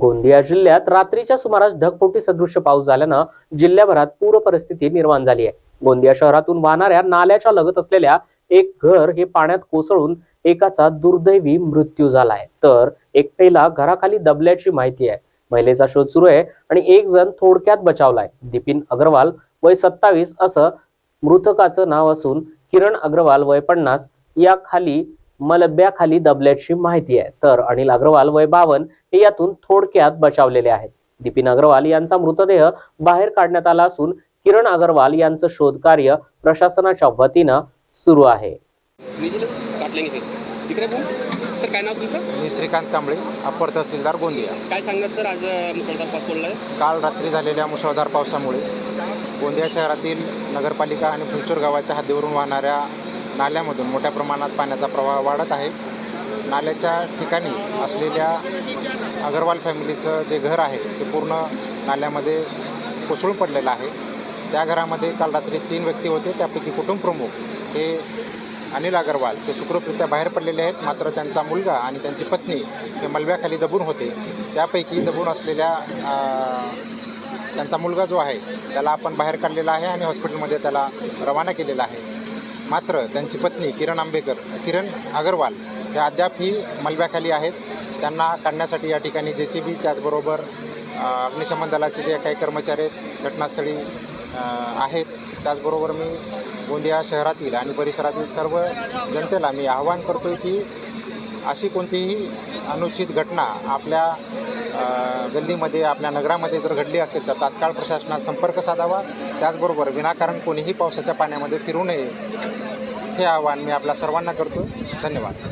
गोंदिया जिल्ह्यात रात्रीच्या सुमारास ढगफोटी सदृश्य पाऊस झाल्यानं जिल्ह्याभरात पूर परिस्थिती निर्माण झाली आहे. गोंदिया शहरातून वाहणाऱ्या नाल्याच्या लगत असलेल्या एक घर हे पाण्यात कोसळून एकाचा दुर्दैवी मृत्यू झालाय तर एकटेला घराखाली दबल्याची माहिती आहे. महिलेचा शोध सुरू आहे आणि एक जण थोडक्यात बचावलाय. दिपिन अग्रवाल वय सत्तावीस असं मृतकाचं नाव असून किरण अग्रवाल वय पन्नास या खाली मलब्याखाली दबल्याची माहिती आहे. तर अनिल अग्रवाल वय बावन हे यातून थोडक्यात बचावलेले आहेत. दिपिन अग्रवाल यांचा मृतदेह बाहेर काढण्यात आला असून किरण अग्रवाल यांचं शोध कार्य प्रशासनाच्या वतीनं सुरू आहे. सर काय नाव तुमचं? मी श्रीकांत कांबळे अप्पर तहसीलदार गोंदिया. काय सांगणार सर आज मुसळधार पाऊस पडला आहे काल रात्री झालेल्या मुसळधार पावसामुळे गोंदिया शहरातील नगरपालिका आणि फुलचूर गावाच्या हद्दीवरून वाहणाऱ्या नाल्यामधून मोठ्या प्रमाणात पाण्याचा प्रवाह वाढत आहे. नाल्याच्या ठिकाणी असलेल्या अगरवाल फॅमिलीचं जे घर आहे ते पूर्ण नाल्यामध्ये कोसळून पडलेलं आहे. त्या घरामध्ये काल रात्री तीन व्यक्ती होते त्यापैकी कुटुंब प्रमुख हे अनिल अगरवाल ते सुखरूपरित्या बाहेर पडलेले आहेत. मात्र त्यांचा मुलगा आणि त्यांची पत्नी हे मलब्याखाली दबून होते. त्यापैकी दबून असलेल्या त्यांचा मुलगा जो आहे त्याला आपण बाहेर काढलेला आहे आणि हॉस्पिटलमध्ये त्याला रवाना केलेला आहे. मात्र त्यांची पत्नी किरण आंबेकर किरण अगरवाल हे अद्याप ही मलब्याखाली आहेत. त्यांना काढण्यासाठी या ठिकाणी जे सी बी त्याचबरोबर अग्निशमन दलाचे जे काही कर्मचारी आहेत घटनास्थळी आहेत. त्याचबरोबर मी गोंदिया शहरातील आणि परिसरातील सर्व जनतेला मी आवाहन करतो आहे की अशी कोणतीही अनुचित घटना आपल्या गल्लीमध्ये आपल्या नगरामध्ये जर घडली असेल तर तात्काळ प्रशासनात संपर्क साधावा. त्याचबरोबर विनाकारण कोणीही पावसाच्या पाण्यामध्ये फिरू नये हे आवाहन मी आपल्या सर्वांना करतो धन्यवाद.